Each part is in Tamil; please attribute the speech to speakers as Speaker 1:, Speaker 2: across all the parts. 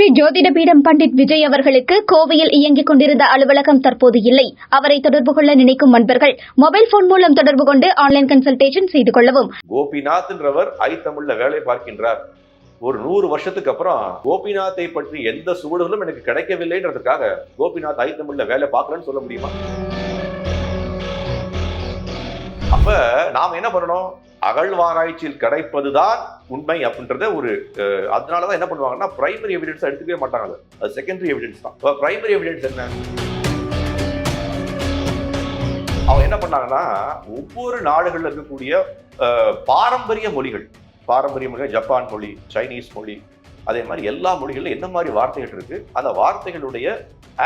Speaker 1: ஸ்ரீ ஜோதிடபீடம் பண்டிட் விஜய் அவர்களுக்கு கோவையில் இயங்கிக் கொண்டிருந்த அலுவலகம் தற்போது இல்லை. அவரை தொடர்பு கொள்ள நினைக்கும் நண்பர்கள் மொபைல் போன் மூலம் தொடர்பு கொண்டு ஆன்லைன் கன்சல்டேஷன் செய்து கொள்ளவும்.
Speaker 2: கோபிநாத்ன்றவர் ஐ தமிழ்ல வேலை பார்க்கின்றார். ஒரு நூறு வருஷத்துக்கு அப்புறம் கோபிநாத்தை பற்றி எந்த சுவடுகளும் எனக்கு கிடைக்கவில்லைன்றதுக்காக கோபிநாத் ஐ தமிழ்ல வேலை பார்க்கறேன்னு சொல்ல முடியுமா? அப்ப நாம் என்ன பண்ணணும்? அகழ்வாராய்ச்சியில் கிடைப்பதுதான் உண்மை அப்படின்றத ஒரு அதனால அதனாலதான் என்ன பண்ணுவாங்கன்னா பிரைமரி எவிடன்ஸ் எடுத்துக்கவே மாட்டாங்க. அது. செகண்டரி எவிடன்ஸ் தான். பிரைமரி எவிடன்ஸ் என்ன? அவங்க என்ன பண்ணாங்கன்னா ஒவ்வொரு நாடுகளில் இருக்கக்கூடிய பாரம்பரிய மொழிகள் பாரம்பரிய மொழிகள் ஜப்பான் மொழி சைனீஸ் மொழி அதே மாதிரி எல்லா மொழிகளிலும் என்ன மாதிரி வார்த்தைகள் இருக்கு? அந்த வார்த்தைகளுடைய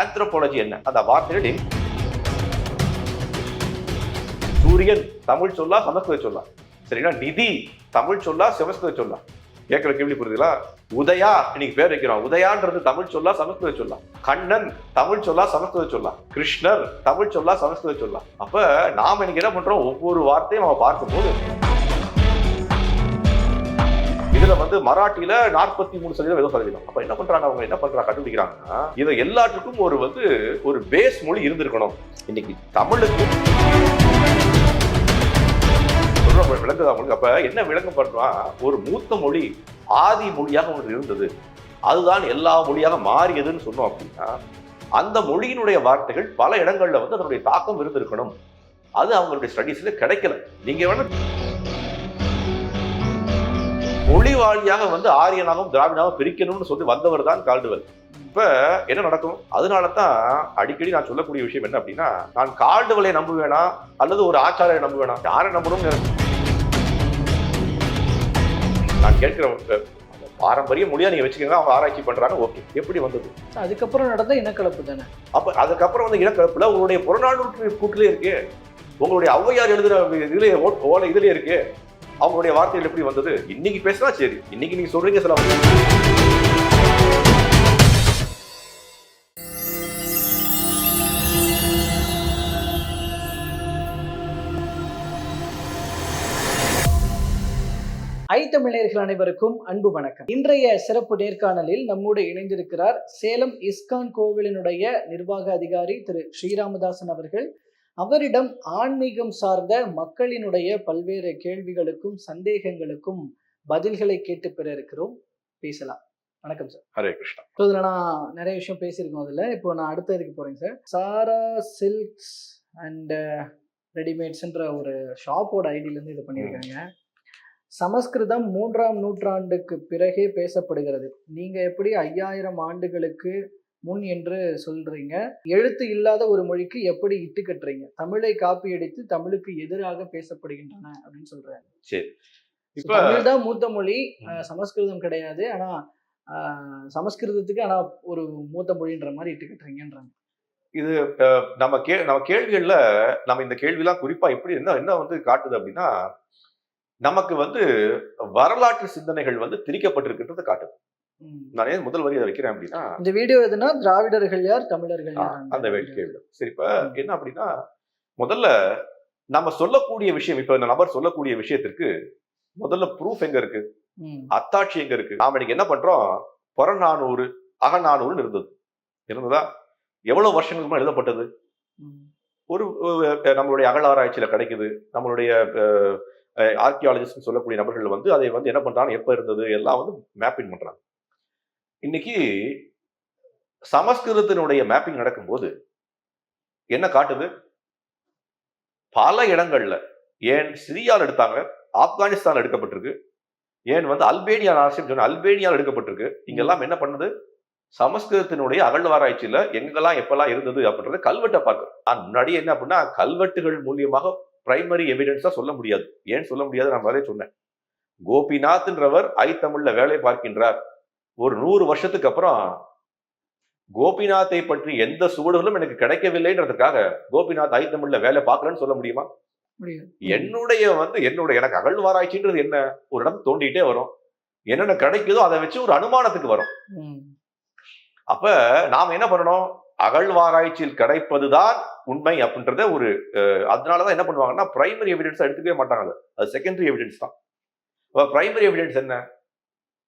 Speaker 2: ஆந்த்ரோபாலஜி என்ன? அந்த வார்த்தைகள் சூரியன் தமிழ் சொல்லா சமஸ்கிருத சொல்லா. சரிங்களா? நிதி தமிழ் சொல்லா சமஸ்கிருத சொல்லா. கேட்கிற கேள்வி புரியுதுங்களா? உதயா இன்னைக்கு பேர் வைக்கிறோம். உதயான்றது தமிழ் சொல்லா சமஸ்கிருத சொல்லா. கண்ணன் தமிழ் சொல்லா சமஸ்கிருத சொல்லா. கிருஷ்ணர் தமிழ் சொல்லா சமஸ்கிருத சொல்லா. அப்ப நாம இன்னைக்கு என்ன பண்றோம்? ஒவ்வொரு வார்த்தையும் அவன் பார்க்கும்போது இதுல வந்து மராட்டியில நாற்பத்தி மூணு சதவீதம் ஏதோ சதவீதம். அப்ப என்ன பண்றாங்க அவங்க? என்ன பண்றாங்க கண்டுபிடிக்கிறாங்கன்னா இது எல்லாத்துக்கும் ஒரு வந்து ஒரு பேஸ் மொழி இருந்திருக்கணும். இன்னைக்கு தமிழுக்கு சொல்றேன் விளங்குதா அவங்களுக்கு அப்போ என்ன விளக்கம் பண்ணுறா ஒரு மூத்த மொழி ஆதி மொழியாக ஒன்று இருந்தது. அதுதான் எல்லா மொழியாக மாறியதுன்னு சொன்னோம் அப்படின்னா அந்த மொழியினுடைய வார்த்தைகள் பல இடங்களில் வந்து அதனுடைய தாக்கம் இருந்திருக்கணும். அது அவங்களுடைய ஸ்டடீஸில் கிடைக்கல. நீங்கள் வேணா மொழி வாழியாக வந்து ஆரியனாகவும் திராவிடாகவும் பிரிக்கணும்னு சொல்லி வந்தவர் தான் கால்டுவல் இப்போ என்ன நடக்கும்? அதனால தான் அடிக்கடி நான் சொல்லக்கூடிய விஷயம் என்ன அப்படின்னா நான் கால்டுவலை நம்புவேனா அல்லது ஒரு ஆச்சாரியை நம்புவேனா? யாரை நம்பணும்னு நான் கேட்கிற பாரம்பரிய மொழியா நீங்க வச்சுக்கோங்க அவங்க ஆராய்ச்சி பண்றாங்க ஓகே. எப்படி வந்தது?
Speaker 3: அதுக்கப்புறம் நடந்த இனக்கலப்பு தானே.
Speaker 2: அப்ப அதுக்கப்புறம் வந்து இனக்கலப்புல உங்களுடைய புறநானூற்று கூட்டிலே இருக்கு. உங்களுடைய ஔவையார் எழுதுற இதுல ஓலை இதுல இருக்கு. அவங்களுடைய வார்த்தைகள் எப்படி வந்தது? இன்னைக்கு பேசினா சரி. இன்னைக்கு நீங்க சொல்றீங்க சில
Speaker 3: தமிழர்கள் அனைவருக்கும் அன்பு வணக்கம். இன்றைய சிறப்பு நேர்காணலில் நம்மோடு இணைந்திருக்கிறார் சேலம் இஸ்கான் கோவிலினுடைய நிர்வாக அதிகாரி திரு ஸ்ரீராமதாசன் அவர்கள். அவரிடம் ஆன்மீகம் சார்ந்த மக்களினுடைய பல்வேறு கேள்விகளுக்கும் சந்தேகங்களுக்கும் பதில்களை கேட்டு பெற இருக்கிறோம் பேசலாம். வணக்கம் சார்.
Speaker 2: ஹரே கிருஷ்ணா.
Speaker 3: ஸோ இதில் நான் நிறைய விஷயம் பேசியிருக்கோம் அதில். இப்போ நான் அடுத்த இதுக்கு போகிறேங்க சார். சாரா சில்க்ஸ் அண்ட் ரெடிமேட்ஸ்ன்ற ஒரு ஷாப்போட ஐடியிலேருந்து இது பண்ணியிருக்காங்க. சமஸ்கிருதம் மூன்றாம் நூற்றாண்டுக்கு பிறகே பேசப்படுகிறது. நீங்க எப்படி ஐயாயிரம் ஆண்டுகளுக்கு முன் என்று சொல்றீங்க? எழுத்து இல்லாத ஒரு மொழிக்கு எப்படி இட்டு கட்டுறீங்க? தமிழை காப்பி அடித்து தமிழுக்கு எதிராக பேசப்படுகின்றன அப்படின்னு சொல்றாங்க
Speaker 2: சரி. இப்ப
Speaker 3: தமிழ் தான் மூத்த மொழி. அஹ், சமஸ்கிருதம் கிடையாது. ஆனா சமஸ்கிருதத்துக்கு ஆனா ஒரு மூத்த மொழின்ற மாதிரி இட்டு கட்டுறீங்கன்றாங்க.
Speaker 2: இது நம்ம கே நம்ம கேள்விகள்ல நம்ம இந்த கேள்விலாம் குறிப்பா எப்படி என்ன என்ன வந்து காட்டுது அப்படின்னா நமக்கு வந்து வரலாற்று சிந்தனைகள் வந்து திரிக்கப்பட்டிருக்கின்றது காட்டுது. நான் ஏன் முதல் வரி வைக்கிறேன் அப்படின்னா
Speaker 3: இந்த வீடியோ எதுனா திராவிடர்கள் யார் தமிழர்கள்
Speaker 2: அந்த கேள்வி சரி இப்ப. என்ன அப்படின்னா முதல்ல நம்ம சொல்லக்கூடிய விஷயம் இப்ப இந்த நபர் சொல்லக்கூடிய விஷயத்திற்கு முதல்ல ப்ரூஃப் எங்க இருக்கு. அத்தாட்சி எங்க இருக்கு? நாம இன்னைக்கு என்ன பண்றோம்? புறநானூறு அகநானூறுன்னு இருந்தது. இருந்ததா? எவ்வளவு வருஷங்களுக்கு எழுதப்பட்டது. ஒரு நம்மளுடைய அகழாராய்ச்சியில கிடைக்குது. நம்மளுடைய ஆர்கியாலஜிஸ்ட் சொல்லக்கூடிய நபர்கள் வந்து அதை வந்து என்ன பண்றாங்க? எப்ப இருந்தது? எல்லாம் வந்து மேப்பிங் பண்றாங்க. இன்னைக்கு சமஸ்கிருதத்தினுடைய மேப்பிங் நடக்கும்போது என்ன காட்டுது? பல இடங்கள்ல ஏன் சிரியால எடுத்தாங்க? ஆப்கானிஸ்தான் எடுக்கப்பட்டிருக்கு. ஏன் வந்து அல்பேனியா நாசியம் சொன்ன அல்பேனியாவில் எடுக்கப்பட்டிருக்கு. இங்கெல்லாம் என்ன பண்ணுது? சமஸ்கிருதத்தினுடைய அகழ்வாராய்ச்சியில எங்கெல்லாம் எப்பெல்லாம் இருந்தது அப்படின்றத கல்வெட்டை பார்க்கணும் முன்னாடியே என்ன அப்படின்னா கல்வெட்டுகள் மூலியமாக பிரைமரி எவிடன்ஸா சொல்ல முடியாது. ஏன் சொல்ல முடியாது? நான் முதலே சொன்னேன். கோபிநாத்ன்றவர் ஐ தமிழ்ல வேலை பார்க்கின்றார். ஒரு நூறு வருஷத்துக்கு அப்புறம் கோபிநாத்தை பற்றி எந்த சுவடுகளும் எனக்கு கிடைக்கவில்லைன்றதுக்காக கோபிநாத் ஐ தமிழ்ல வேலை பார்க்கலன்னு சொல்ல முடியுமா? என்னுடைய வந்து என்னுடைய எனக்கு அகழ்வாராய்ச்சின்றது என்ன? ஒரு இடம் தோண்டிட்டே வரும். என்னென்ன கிடைக்குதோ அதை வச்சு ஒரு அனுமானத்துக்கு வரும். அப்ப நாம என்ன பண்ணணும்? அகழ்வாராய்ச்சியில் கிடைப்பதுதான் உண்மை அப்படின்றத ஒரு அஹ், அதனாலதான் என்ன பண்ணுவாங்கன்னா பிரைமரி எவிடன்ஸ் எடுத்துக்கவே மாட்டாங்க அது. அது செகண்டரி எவிடன்ஸ் தான் பிரைமரி எவிடன்ஸ் என்ன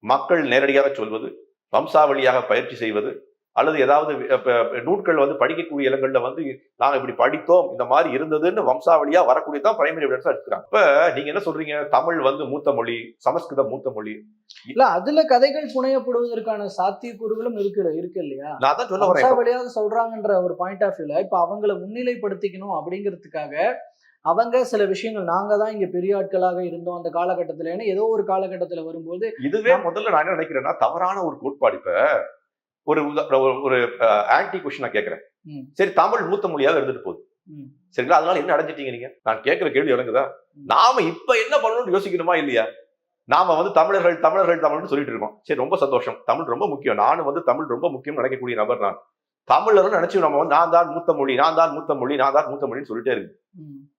Speaker 2: மக்கள் நேரடியாக சொல்வது வம்சாவளியாக பயிற்சி செய்வது அல்லது ஏதாவது நூட்கள் வந்து படிக்கக்கூடிய இடங்கள்ல வந்து நாங்க இப்படி படித்தோம் இந்த மாதிரி இருந்ததுன்னு வம்சாவளியா வரக்கூடிய தான் பிரைமரி எவிடன்ஸா எடுக்கிறாங்க இப்ப நீங்க என்ன சொல்றீங்க? தமிழ் வந்து மூத்த மொழி சமஸ்கிருதம் மூத்த மொழி.
Speaker 3: இல்ல அதுல கதைகள் புனையப்படுவதற்கான சாத்தியக்கூறுகளும் இருக்கு இருக்கு இல்லையா?
Speaker 2: நான் தான் சொல்ல வரேன்.
Speaker 3: சொல்றாங்கன்ற ஒரு பாயிண்ட் ஆஃப் வியூல இப்ப அவங்கள முன்னிலைப்படுத்திக்கணும் அப்படிங்கிறதுக்காக அவங்க சில விஷயங்கள் நாங்க தான் இங்க பெரிய ஆட்களாக இருந்தோம் அந்த காலகட்டத்துல ஏன்னா ஏதோ ஒரு காலகட்டத்துல வரும்போது
Speaker 2: இதுவே முதல்ல நான் என்ன நினைக்கிறேன்னா தவறான ஒரு கோட்பாடு இப்ப. ஒரு ஒரு- ஆன்டி கொஸ்டின் நான் கேட்கிறேன். சரி தமிழ் மூத்த மொழியாக இருந்துட்டு போகுது. சரிங்களா? அதனால என்ன அடைஞ்சிட்டீங்க நீங்க நான் கேட்கிற கேள்வி
Speaker 3: ம்.
Speaker 2: நாம இப்ப என்ன பண்ணணும்னு யோசிக்கணுமா இல்லையா? நாம வந்து தமிழர்கள் தமிழர்கள் தமிழ்னு சொல்லிட்டு இருக்கோம். சரி ரொம்ப சந்தோஷம். தமிழ் ரொம்ப முக்கியம். நானும் வந்து தமிழ் ரொம்ப முக்கியம் நினைக்கக்கூடிய நபர் நான். தமிழர்னு நினைச்சு நம்ம வந்து நான் தான் மூத்த மொழி நான் தான் மூத்த மொழி நான் தான் மூத்த மொழின்னு சொல்லிட்டே இருக்கு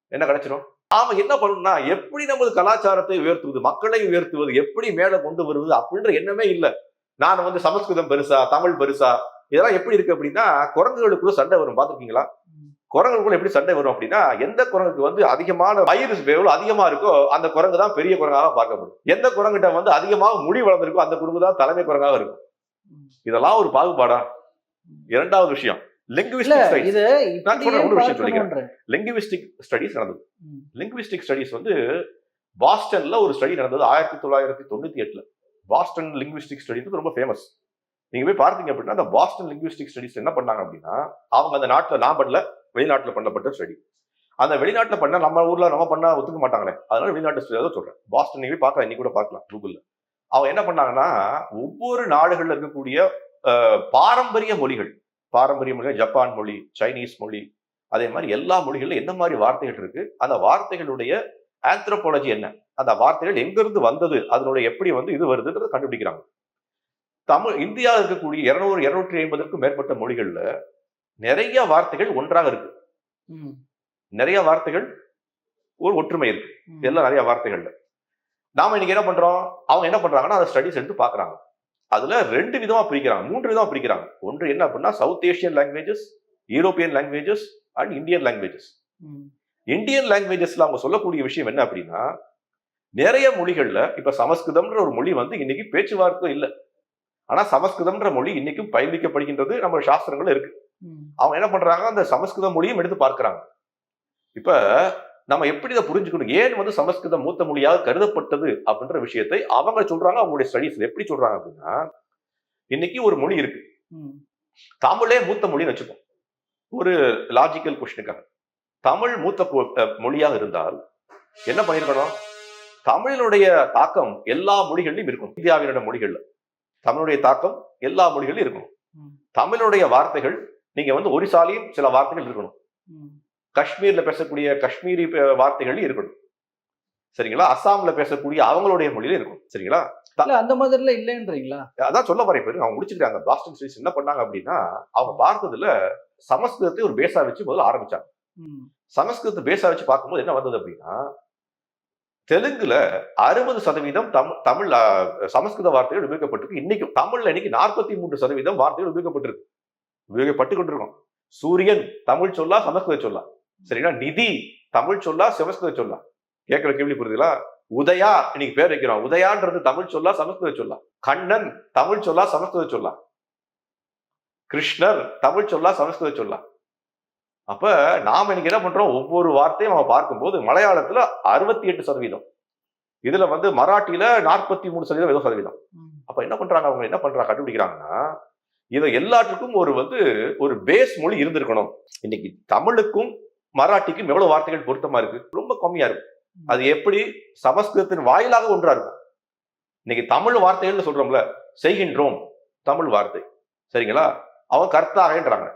Speaker 2: என்ன கிடைச்சிடும் நாம என்ன பண்ணணும்னா எப்படி நமது கலாச்சாரத்தை உயர்த்துவது மக்களை உயர்த்துவது எப்படி மேல கொண்டு வருவது அப்படின்ற எண்ணமே இல்ல. நான் வந்து சமஸ்கிருதம் பெருசா தமிழ் பெருசா இதெல்லாம் எப்படி இருக்கு அப்படின்னா குரங்குகளுக்குள்ள சண்டை வரும். பாத்துருக்கீங்களா
Speaker 3: ம்.
Speaker 2: குரங்குகளுக்குள்ள எப்படி சண்டை வரும் அப்படின்னா எந்த குரங்குக்கு வந்து அதிகமான வைரஸ் எவ்வளவு அதிகமா இருக்கோ அந்த குரங்கு தான் பெரிய குரங்காக பார்க்கப்படும். எந்த குரங்கிட்ட வந்து அதிகமாக முடி வளர்ந்திருக்கோ அந்த குரங்கு தான் தலைமை குரங்காக இருக்கும். இதெல்லாம் ஒரு பாகுபாடா? இரண்டாவது விஷயம் லிங்குவிஸ்டிக் ஸ்டடிஸ் நடந்தது. லிங்குவிஸ்டிக் ஸ்டடிஸ் வந்து பாஸ்டன்ல ஒரு ஸ்டடி நடந்தது ஆயிரத்தி தொள்ளாயிரத்தி தொண்ணூத்தி எட்டுல. பாஸ்டன் லிங்குவிஸ்டிக் ஸ்டடின்றது ரொம்ப ஃபேமஸ் நீங்க போய் பார்த்தீங்க அப்படின்னா அந்த பாஸ்டன் லிங்குவிஸ்டிக் ஸ்டடிஸ் என்ன பண்ணாங்க அப்படின்னா அவங்க அந்த நாட்டில் நான் பண்ணல வெளிநாட்டில் பண்ணப்பட்ட ஸ்டடி அந்த வெளிநாட்டில் பண்ண நம்ம ஊர்ல நம்ம பண்ண ஒத்துக்க மாட்டாங்களே. அதனால வெளிநாட்டு ஸ்டடி தான் சொல்றேன். பாஸ்டன் நீங்க போய் பார்க்கலாம் இன்னைக்கு கூட பார்க்கலாம் கூகுளில் அவங்க என்ன பண்ணாங்கன்னா ஒவ்வொரு நாடுகளில் இருக்கக்கூடிய பாரம்பரிய மொழிகள் பாரம்பரிய மொழிகள் ஜப்பான் மொழி சைனீஸ் மொழி அதே மாதிரி எல்லா மொழிகளிலும் என்ன மாதிரி வார்த்தைகள் இருக்கு அந்த வார்த்தைகளுடைய ஆந்த்ரோபாலஜி என்ன? அந்த வார்த்தைகள் எங்கிருந்து வந்தது? அதனுடைய எப்படி வந்து இது வருதுன்றதை கண்டுபிடிக்கிறாங்க. தமிழ் இந்தியாவில் இருக்கக்கூடிய இருநூறு இருநூற்றி ஐம்பதுக்கும் மேற்பட்ட மொழிகள்ல நிறைய வார்த்தைகள் ஒன்றாக இருக்கு. நிறைய வார்த்தைகள் ஒரு ஒற்றுமை இருக்கு. இதெல்லாம் நிறைய வார்த்தைகள்ல. நாம இன்னைக்கு என்ன பண்றோம்? அவங்க என்ன பண்றாங்கன்னா அதை ஸ்டடிஸ் எடுத்து பாக்குறாங்க அதுல ரெண்டு விதமா பிரிக்கிறாங்க. மூன்று விதமா பிரிக்கிறாங்க. ஒன்று என்ன அப்படின்னா South Asian languages European languages and Indian languages Indian லாங்குவேஜஸ்ல அவங்க சொல்லக்கூடிய விஷயம் என்ன அப்படின்னா நிறைய மொழிகள்ல இப்ப சமஸ்கிருதம்ன்ற ஒரு மொழி வந்து இன்னைக்கு பேச்சுவார்த்தை இல்லை. ஆனா சமஸ்கிருதம்ன்ற மொழி இன்னைக்கும் பயிர்விக்கப்படுகின்றது நம்ம சாஸ்திரங்கள் இருக்கு. அவங்க என்ன பண்றாங்க அந்த சமஸ்கிருத மொழியும் எடுத்து பார்க்கறாங்க. இப்ப நம்ம எப்படி இதை புரிஞ்சுக்கணும்? ஏன் வந்து சமஸ்கிருதம் மூத்த மொழியாக கருதப்பட்டது அப்படின்ற விஷயத்தை அவங்க சொல்றாங்க அவங்களுடைய ஸ்டடீஸ்ல எப்படி சொல்றாங்க அப்படின்னா இன்னைக்கு ஒரு மொழி இருக்கு. தமிழே மூத்த மொழின்னு வச்சுப்போம் ஒரு லாஜிக்கல் கொஸ்டினுக்காக தமிழ் மூத்த மொழியாக இருந்தால் என்ன பண்ணிருக்கணும் தமிழினுடைய தாக்கம் எல்லா மொழிகளிலும் இருக்கும். இந்தியாவினுடைய மொழிகள்ல தமிழுடைய தாக்கம் எல்லா மொழிகளிலும் இருக்கணும். தமிழுடைய வார்த்தைகள் நீங்க வந்து ஒரிசாலையும் சில வார்த்தைகள் இருக்கணும். காஷ்மீர்ல பேசக்கூடிய காஷ்மீரி வார்த்தைகள் இருக்கணும். சரிங்களா? அஸ்ஸாம்ல பேசக்கூடிய அவங்களுடைய மொழியில இருக்கணும். சரிங்களா?
Speaker 3: அந்த மாதிரிலாம் இல்லைன்றீங்களா?
Speaker 2: அதான் சொல்ல வரேன் பேரு அவங்க முடிச்சுக்கிறாங்க பாஸ்டன் ஸ்டடிஸ் என்ன பண்ணாங்க அப்படின்னா அவங்க பார்த்ததுல சமஸ்கிருதத்தை ஒரு பேஸா வச்சு முதல்ல ஆரம்பிச்சாங்க. சமஸ்கிருதத்தை பேச வச்சு பார்க்கும்போது என்ன வந்தது அப்படின்னா தெலுங்குல அறுபது சதவீதம் தமிழ் தமிழ் சமஸ்கிருத வார்த்தைகள் உபயோகப்பட்டிருக்கு. இன்னைக்கு தமிழ்ல இன்னைக்கு நாற்பத்தி மூன்று சதவீதம் வார்த்தைகள் உபயோகப்பட்டிருக்கு. உபயோகப்பட்டு கொண்டிருக்கோம். சூரியன் தமிழ் சொல்லா சமஸ்கிருத சொல்லா. சரிங்களா? நிதி தமிழ் சொல்லா சமஸ்கிருத சொல்லா. கேட்கிற கேள்வி புரியுதுங்களா? உதயா இன்னைக்கு பேர் வைக்கிறோம். உதயான்றது தமிழ் சொல்லா சமஸ்கிருத சொல்லா. கண்ணன் தமிழ் சொல்லா சமஸ்கிருத சொல்லா. கிருஷ்ணர் தமிழ் சொல்லா சமஸ்கிருத சொல்லா. அப்ப நாம இன்னைக்கு என்ன பண்றோம்? ஒவ்வொரு வார்த்தையும் நம்ம பார்க்கும்போது மலையாளத்துல அறுபத்தி எட்டு சதவீதம். இதுல வந்து மராட்டியில நாற்பத்தி மூணு சதவீதம் ஏதோ சதவீதம். அப்ப என்ன பண்றாங்க? அவங்க என்ன பண்றாங்க? கண்டுபிடிக்கிறாங்கன்னா இதை எல்லாத்துக்கும் ஒரு வந்து ஒரு பேஸ் மொழி இருந்திருக்கணும். இன்னைக்கு தமிழுக்கும் மராட்டிக்கும் எவ்வளவு வார்த்தைகள் பொருத்தமா இருக்கு? ரொம்ப கம்மியா இருக்கு. அது எப்படி? சமஸ்கிருதத்தின் வாயிலாக ஒன்றா இருக்கும். இன்னைக்கு தமிழ் வார்த்தைகள்னு சொல்றோம்ல செய்கின்றோம் தமிழ் வார்த்தை. சரிங்களா? அவன் கர்த்தாகன்றாங்க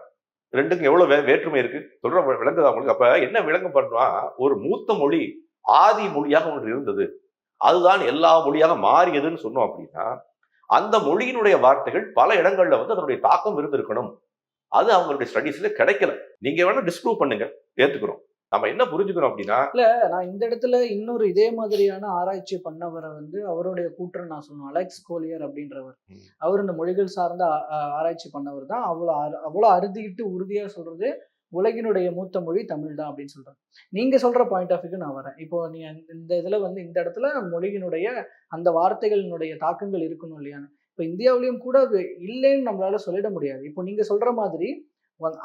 Speaker 2: ரெண்டுக்கும் எவ்வளவு வே- வேற்றுமை இருக்கு? சொல்ற விளங்குதா உங்களுக்கு? அப்ப என்ன விளங்கம் பண்ணுவா ஒரு மூத்த மொழி ஆதி மொழியாக ஒன்று இருந்தது. அதுதான் எல்லா மொழியாக மாறியதுன்னு சொன்னோம் அப்படின்னா அந்த மொழியினுடைய வார்த்தைகள் பல இடங்கள்ல வந்து அதனுடைய தாக்கம் இருந்திருக்கணும். அது அவங்களுடைய ஸ்டடீஸ்ல கிடைக்கல. நீங்க வேணா டிஸ்ப்ரூவ் பண்ணுங்க. ஏத்துக்கிறோம். நம்ம என்ன புரிஞ்சுக்கணும் அப்படின்னா
Speaker 3: நான் இந்த இடத்துல இன்னொரு இதே மாதிரியான ஆராய்ச்சி பண்ணவரை வந்து அவருடைய கூற்று நான் சொன்னேன் அலெக்ஸ் கோலியர் அப்படின்றவர். அவர் இந்த மொழிகள் சார்ந்த ஆராய்ச்சி பண்ணவர் தான். அவ்வளோ அவ்வளோ அறுதிட்டு உறுதியா சொல்றது உலகினுடைய மூத்த மொழி தமிழ் தான் அப்படின்னு சொல்றாங்க நீங்க சொல்ற பாயிண்ட் ஆஃப் வியூக்கு நான் வரேன். இப்போ நீ இந்த இதுல வந்து இந்த இடத்துல மொழியினுடைய அந்த வார்த்தைகளினுடைய தாக்கங்கள் இருக்கணும் இல்லையான்னு. இப்போ இந்தியாவிலையும் கூட அது இல்லைன்னு நம்மளால சொல்லிட முடியாது. இப்போ நீங்க சொல்ற மாதிரி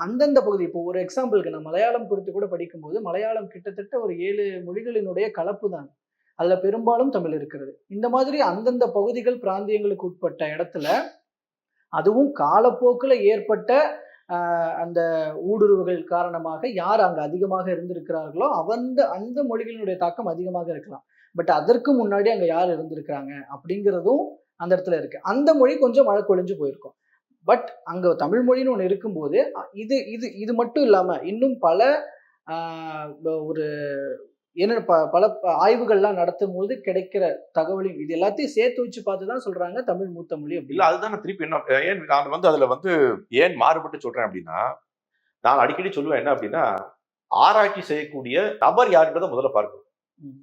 Speaker 3: அந்தந்த பகுதி இப்போ ஒரு எக்ஸாம்பிளுக்கு நான் மலையாளம் குறித்து கூட படிக்கும்போது மலையாளம் கிட்டத்தட்ட ஒரு ஏழு மொழிகளினுடைய கலப்பு தான். அதில் பெரும்பாலும் தமிழ் இருக்கிறது. இந்த மாதிரி அந்தந்த பகுதிகள் பிராந்தியங்களுக்கு உட்பட்ட இடத்துல அதுவும் காலப்போக்கில் ஏற்பட்ட அந்த ஊடுருவுகள் காரணமாக யார் அங்கே அதிகமாக இருந்திருக்கிறார்களோ அந்த அந்த மொழிகளினுடைய தாக்கம் அதிகமாக இருக்கலாம். பட் அதற்கு முன்னாடி அங்கே யார் இருந்திருக்கிறாங்க அப்படிங்கிறதும் அந்த இடத்துல இருக்கு. அந்த மொழி கொஞ்சம் வழக்கொழிஞ்சு போயிருக்கும். பட் அங்க தமிழ் மொழின்னு ஒன்று இருக்கும்போது இது இது இது மட்டும் இல்லாம இன்னும் பல ஒரு என்ன ப பல ஆய்வுகள்லாம் நடத்தும் போது கிடைக்கிற தகவலையும் இது எல்லாத்தையும் சேர்த்து வச்சு பார்த்து தான் சொல்றாங்க தமிழ் மூத்த மொழி
Speaker 2: இல்ல
Speaker 3: அப்படி
Speaker 2: அதுதான் நான் திருப்பி என்ன ஏன் நான் வந்து அதுல வந்து ஏன் மாறுபட்டு சொல்றேன் அப்படின்னா நான் அடிக்கடி சொல்லுவேன் என்ன அப்படின்னா ஆராய்ச்சி செய்யக்கூடிய நபர் யாருன்றதை முதல்ல பார்க்கணும்.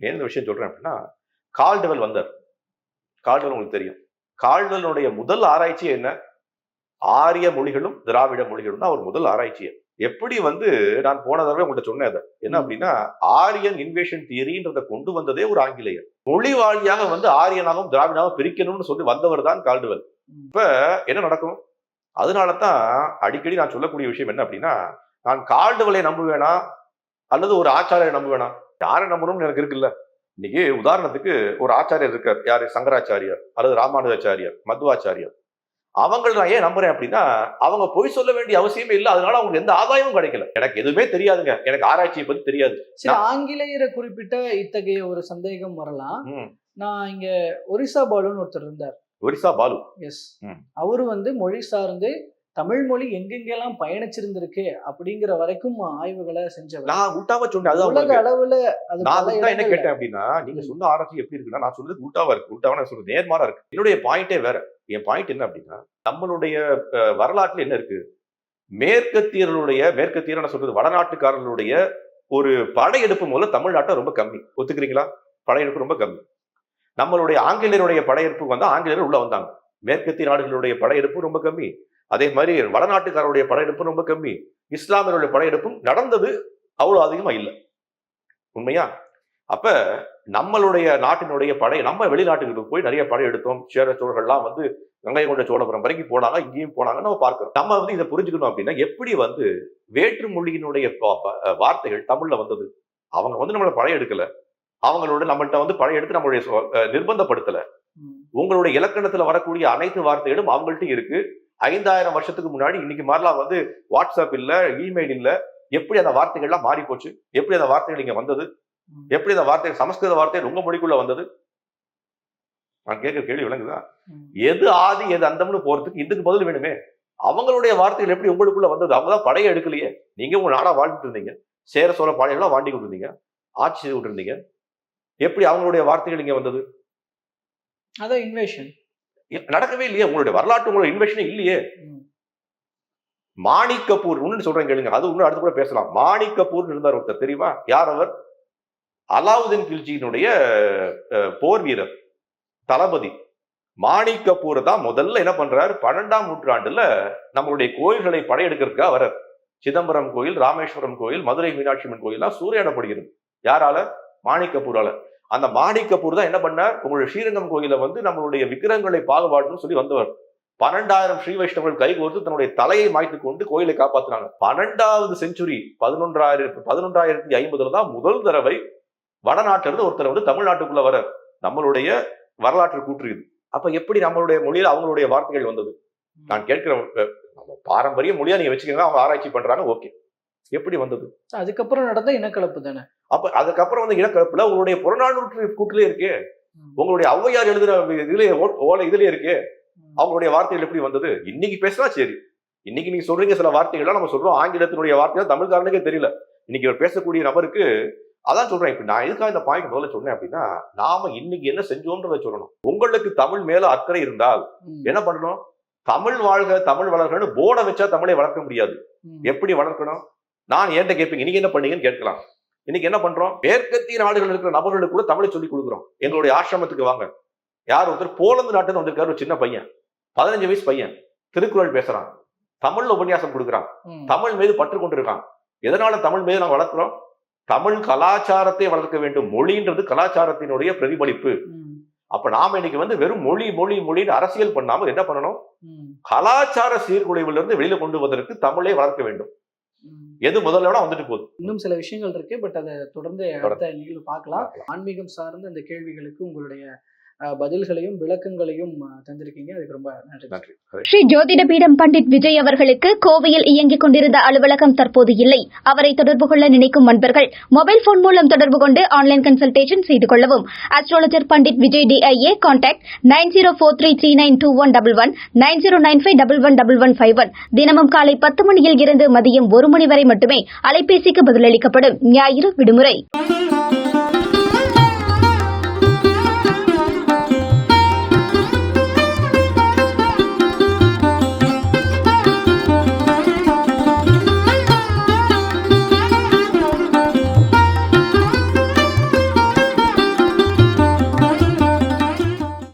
Speaker 2: ஏன் இந்த விஷயம் சொல்றேன் அப்படின்னா கால்டெவல் வந்தார். கால்டெவல் உங்களுக்கு தெரியும். கால்டெவலுடைய முதல் ஆராய்ச்சி என்ன? ஆரிய மொழிகளும் திராவிட மொழிகளும் தான் அவர் முதல் ஆராய்ச்சியை. எப்படி வந்து நான் போன தடவை உங்கள்கிட்ட சொன்னேன் அதை. என்ன. அப்படின்னா ஆரியன் இன்வேஷன் தியரின்றதை கொண்டு வந்ததே ஒரு ஆங்கிலேயர். மொழி வாழியாக வந்து ஆரியனாகவும் திராவிடாவும் பிரிக்கணும்னு சொல்லி வந்தவர் தான் கால்டுவெல். இப்ப என்ன நடக்கும்? அதனால தான் அடிக்கடி நான் சொல்லக்கூடிய விஷயம் என்ன அப்படின்னா நான் கால்டுவலை நம்புவேனா? அல்லது ஒரு ஆச்சாரியரை நம்புவேனா? யாரை நம்பணும்னு எனக்கு இருக்குல்ல. இன்னைக்கு உதாரணத்துக்கு ஒரு ஆச்சாரியர் இருக்கார். யாரு? சங்கராச்சாரியார். அல்லது ராமானுஜாச்சாரியார். மத்வாச்சாரியார். அவங்களை நான் ஏன் நம்புறேன் அப்படின்னா அவங்க பொய் சொல்ல வேண்டிய அவசியமே இல்லை. அதனால அவங்களுக்கு எந்த ஆதாயமும் கிடைக்கல. எனக்கு எதுவுமே தெரியாதுங்க. எனக்கு ஆராய்ச்சியை பத்தி தெரியாது.
Speaker 3: சரி ஆங்கிலேயரை குறிப்பிட்ட இத்தகைய ஒரு சந்தேகம் வரலாம். நான் இங்க ஒரிசா பாலுன்னு ஒருத்தர் இருந்தார்.
Speaker 2: ஒரிசா பாலு?
Speaker 3: எஸ். அவரு வந்து மொழி சார்ந்து தமிழ் மொழி எங்கெங்கெல்லாம் பயணிச்சிருந்திருக்கு அப்படிங்கிற வரைக்கும் ஆய்வுகளை செஞ்சவர்.
Speaker 2: நான் உல்டாவா சொன்னேன்.
Speaker 3: உலக. அளவுல
Speaker 2: நான் என்ன கேட்டேன் அப்படின்னா நீங்க. சொன்ன ஆராய்ச்சி எப்படி இருக்குன்னா நான் சொல்றது உல்டாவா இருக்கு. உல்டாவா நான் சொல்றது நேர்மாறா இருக்கு. என்னுடைய பாயிண்டே வேற. என் பாயிண்ட் என்ன அப்படின்னா நம்மளுடைய வரலாற்றில் வரலாற்றுல என்ன இருக்கு? மேற்கத்தியர்களுடைய மேற்கத்தியர் நான் சொல்றது? வடநாட்டுக்காரர்களுடைய ஒரு படையெடுப்பு மூலம் தமிழ்நாட்டை ரொம்ப கம்மி. ஒத்துக்கிறீங்களா? படையெடுப்பு ரொம்ப கம்மி. நம்மளுடைய ஆங்கிலேயருடைய படையெடுப்பு வந்தால் ஆங்கிலேயர் உள்ள வந்தாங்க. மேற்கத்திய நாடுகளுடைய படையெடுப்பு ரொம்ப கம்மி. அதே மாதிரி வடநாட்டுக்காரருடைய படையெடுப்பு ரொம்ப கம்மி. இஸ்லாமியருடைய படையெடுப்பும் நடந்தது அவ்வளவு அதிகமா இல்லை. உண்மையா? அப்ப நம்மளுடைய நாட்டினுடைய படை நம்ம வெளிநாட்டுக்கு போய் நிறைய படை எடுத்தோம். சேர சோழர்கள்லாம் வந்து கங்கை கொண்ட சோழபுரம் வரைக்கும் போனாங்க இங்கேயும் போனாங்க நம்ம பார்க்கிறோம். நம்ம வந்து இதை புரிஞ்சுக்கணும் அப்படின்னா எப்படி வந்து வேற்று மொழியினுடைய ப- ப- வார்த்தைகள் தமிழ்ல வந்தது? அவங்க வந்து நம்மளை படை எடுக்கல. அவங்களோட நம்மள்ட்ட வந்து படை எடுத்து நம்மளுடைய நிர்பந்தப்படுத்தல. உங்களுடைய இலக்கணத்துல வரக்கூடிய அனைத்து வார்த்தைகளும் அவங்கள்ட்ட இருக்கு. ஐந்தாயிரம் வருஷத்துக்கு முன்னாடி இன்னைக்கு மாதிரிலாம் வந்து வாட்ஸ்அப் இல்ல இமெயில் இல்ல. எப்படி அந்த வார்த்தைகள்லாம் மாறி போச்சு எப்படி அந்த வார்த்தைகள் இங்க வந்தது. எப்படி அந்த வார்த்தை சமஸ்கிருத வார்த்தை உங்க மொழிக்குள்ள வந்தது? நான் கேட்கிற கேள்வி விளங்குதா. எது ஆதி எது அந்தம்னு போறதுக்கு இதுக்கு பதில் வேணுமே? அவங்களுடைய வார்த்தைகள் எப்படி உங்களுக்குள்ள வந்தது? அவங்க தான் படையை எடுக்கலையே. நீங்க உங்க நாடா வாழ்ந்துட்டு இருந்தீங்க. சேர சோழ பாளையெல்லாம் வாண்டி கொண்டிருந்தீங்க. ஆட்சி செய்து கொண்டிருந்தீங்க. எப்படி அவங்களுடைய வார்த்தைகள் இங்க வந்தது?
Speaker 3: அதான் இன்வேஷன்
Speaker 2: நடக்கவே இல்லையே. உங்களுடைய வரலாற்று உங்களோட இன்வெஷனே இல்லையே. மாணிக் கபூர் ஒன்னு சொல்றேன் கேளுங்க. அது இன்னும் அடுத்து கூட பேசலாம். மாணிக் கபூர் இருந்தார் ஒருத்தர் தெரியுமா? யார் அவர்? அலாவுதீன் கில்ஜியினுடைய போர் வீரர் தளபதி மாணிக் கபூர் தான் முதல்ல என்ன பண்றாரு? பன்னெண்டாம் நூற்றாண்டுல நம்மளுடைய கோயில்களை படையெடுக்கிறதுக்காக வர்றார். சிதம்பரம் கோயில் ராமேஸ்வரம் கோயில் மதுரை மீனாட்சி அம்மன் கோயில்லாம் சூறையாடப்படுகிறது. யாரால? மாணிக் கபூரால. அந்த மாணிக் கபூர் தான் என்ன பண்ணார்? உங்களுடைய ஸ்ரீரங்கம் கோயில வந்து நம்மளுடைய விக்கிரகங்களை பாகுபாடுன்னு சொல்லி வந்தவர். பன்னெண்டாயிரம் ஸ்ரீ வைஷ்ணவர்கள் கைகோர்த்து தன்னுடைய தலையை மாய்த்து கொண்டு கோயிலை காப்பாத்தினாங்க. பன்னெண்டாவது செஞ்சுரி பதினொன்றாயிரத்தி பதினொன்றாயிரத்தி ஐம்பதுல தான் முதல் தடவை வடநாட்டுல இருந்து ஒருத்தர் வந்து தமிழ்நாட்டுக்குள்ள வர நம்மளுடைய வரலாற்று கூற்று இது. அப்ப எப்படி நம்மளுடைய மொழியில அவங்களுடைய வார்த்தைகள் வந்தது? நான் கேட்கிற நம்ம பாரம்பரிய மொழியா நீங்க வச்சுக்கோங்க அவங்க ஆராய்ச்சி பண்றாங்க ஓகே. எப்படி வந்தது?
Speaker 3: அதுக்கப்புறம் நடந்த இனக்கலப்பு தானே?
Speaker 2: அப்ப அதுக்கப்புறம் வந்து இனக்கலப்புல உங்களுடைய புறநானூற்று கூட்டிலே இருக்கே. உங்களுடைய ஔவையார் எழுதுற இதுல ஓலை இதுலயே இருக்கே. அவங்களுடைய வார்த்தைகள் எப்படி வந்தது? இன்னைக்கு பேசினா சரி. இன்னைக்கு நீங்க சொல்றீங்க சில வார்த்தைகள்லாம் நம்ம சொல்றோம். ஆங்கிலத்தினுடைய வார்த்தைகள் தமிழ்காரனுக்கே தெரியல. இன்னைக்கு இவர் பேசக்கூடிய நபருக்கு அதான் சொல்றேன் இப்ப நான் எதுக்காக இந்த பாயிண்ட் முதல்ல சொன்னேன் அப்படின்னா நாம இன்னைக்கு என்ன செஞ்சோன்றதை சொல்லணும். உங்களுக்கு தமிழ் மேல அக்கறை இருந்தால். என்ன பண்ணணும்? தமிழ் வாழ்க தமிழ் வளர்கன்னு போர்டை வச்சா தமிழை வளர்க்க முடியாது. எப்படி வளர்க்கணும்? நான் ஏன்ட்ட கேட்பீங்க நீங்க என்ன பண்ணீங்கன்னு கேட்கலாம். இன்னைக்கு என்ன பண்றோம்? மேற்கத்திய நாடுகள் இருக்கிற நபர்களுக்கு கூட தமிழை சொல்லி கொடுக்குறோம். எங்களுடைய ஆசிரமத்துக்கு வாங்க. யார் ஒருத்தர் போலந்து நாட்டுன்னு வந்திருக்காரு ஒரு சின்ன பையன். பதினஞ்சு வயசு பையன். திருக்குறள் பேசுறான். தமிழ்ல உபன்யாசம் கொடுக்குறான். தமிழ் மீது பற்று கொண்டிருக்கான். எதனால தமிழ் மீது நாங்க வளர்க்கிறோம்? தமிழ் கலாச்சாரத்தை வளர்க்க வேண்டும். மொழின்றது கலாச்சாரத்தினுடைய பிரதிபலிப்பு. அப்ப நாம இன்னைக்கு வந்து வெறும் மொழி மொழி மொழின்னு அரசியல் பண்ணாம என்ன பண்ணணும்? கலாச்சார சீர்குலைவுல இருந்து வெளியில கொண்டு வருவதற்கு தமிழை வளர்க்க வேண்டும். எது முதல்ல வந்துட்டு போகுது
Speaker 3: இன்னும் சில விஷயங்கள் இருக்கு பட் அதை தொடர்ந்து அடுத்த நிகழ்வு பார்க்கலாம். ஆன்மீகம் சார்ந்த இந்த கேள்விகளுக்கு உங்களுடைய பதில்களையும் விளக்கங்களையும் தந்திருக்கீங்க. அதுக்கு ரொம்ப
Speaker 2: நன்றி.
Speaker 1: ஸ்ரீ ஜோதிட பீடம் பண்டிட் விஜய் அவர்களுக்கு கோவையில் இயங்கிக் கொண்டிருந்த அலுவலகம் தற்போது இல்லை. அவரை தொடர்பு கொள்ள நினைக்கும் அன்பர்கள் மொபைல் போன் மூலம் தொடர்பு கொண்டு ஆன்லைன் கன்சல்டேஷன் செய்து கொள்ளவும். Astrologer Pandit Vijay DIA contact nine zero four three three nine two one double one nine zero nine five double one double one five one. தினமும் காலை பத்து மணியில் இருந்து மதியம் ஒரு மணி வரை மட்டுமே அலைபேசிக்கு பதிலளிக்கப்படும் ஞாயிறு விடுமுறை.